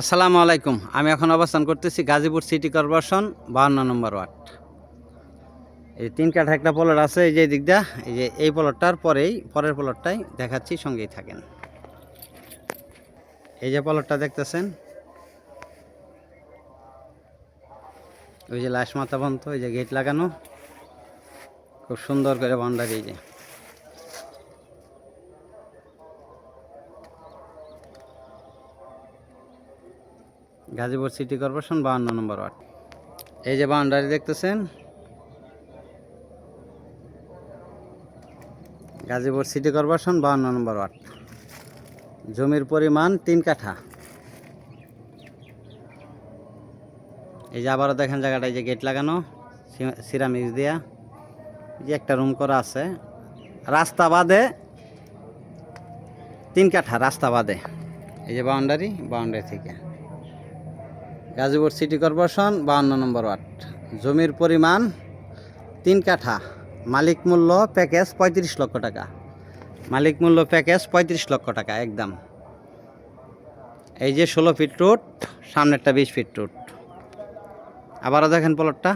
আসসালামু আলাইকুম। আমি এখন অবস্থান করতেছি গাজীপুর সিটি কর্পোরেশন, বাহান্ন নম্বর ওয়ার্ড। এই তিন কাঠা একটা প্লট আছে, এই যে এই দিক দিয়া, এই যে এই প্লটটার পরেই, পরের প্লটটাই দেখাচ্ছি, সঙ্গেই থাকেন। এই যে প্লটটা দেখতেছেন, ওই যে লাশ মাথা বন্ধ ওই যে গেট লাগানো, খুব সুন্দর করে বাউন্ডারি এই যে। গাজীপুর সিটি কর্পোরেশন বাহান্ন নম্বর ওয়ার্ড। এই যে বাউন্ডারি দেখতেছেন, গাজীপুর সিটি কর্পোরেশন বাহান্ন নম্বর ওয়ার্ড। জমির পরিমাণ তিন কাঠা। এই যে আবারও দেখেন জায়গাটা, এই যে গেট লাগানো সিরামিক্স দিয়া। যে একটা রুম করা আছে। রাস্তা বাদে তিন কাঠা, রাস্তা বাদে। এই যে বাউন্ডারি বাউন্ডারি থেকে। গাজীপুর সিটি কর্পোরেশন, বাহান্ন নম্বর ওয়ার্ড। জমির পরিমাণ তিন কাঠা। মালিক মূল্য প্যাকেজ পঁয়ত্রিশ লক্ষ টাকা। মালিক মূল্য প্যাকেজ পঁয়ত্রিশ লক্ষ টাকা, একদম। এই যে ষোলো ফিট রুট সামনেরটা বিশ ফিট রুট। আবারও দেখেন প্লটটা।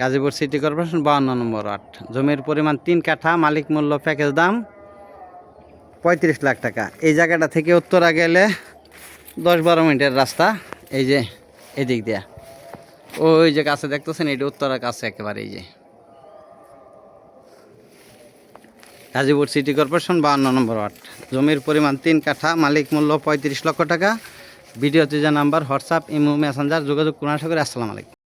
গাজীপুর সিটি কর্পোরেশন, বাহান্ন নম্বর ওয়ার্ড। জমির পরিমাণ তিন কাঠা, মালিক মূল্য প্যাকেজ দাম পঁয়ত্রিশ লাখ টাকা। এই জায়গাটা থেকে উত্তরা গেলে দশ বারো মিনিটের রাস্তা, এই যে এদিক দিয়া। ওই যে কাছে দেখতেছেন, এটা উত্তরার কাছে একেবারে, এই যে। গাজীপুর সিটি কর্পোরেশন বাহান্ন নম্বর ওয়ার্ড। জমির পরিমাণ তিন কাঠা, মালিক মূল্য পঁয়ত্রিশ লক্ষ টাকা। ভিডিওতে যে নাম্বার, হোয়াটসঅ্যাপ, ইমো, মেসেঞ্জার যোগাযোগ করুন। আশা করি আসসালামু আলাইকুম।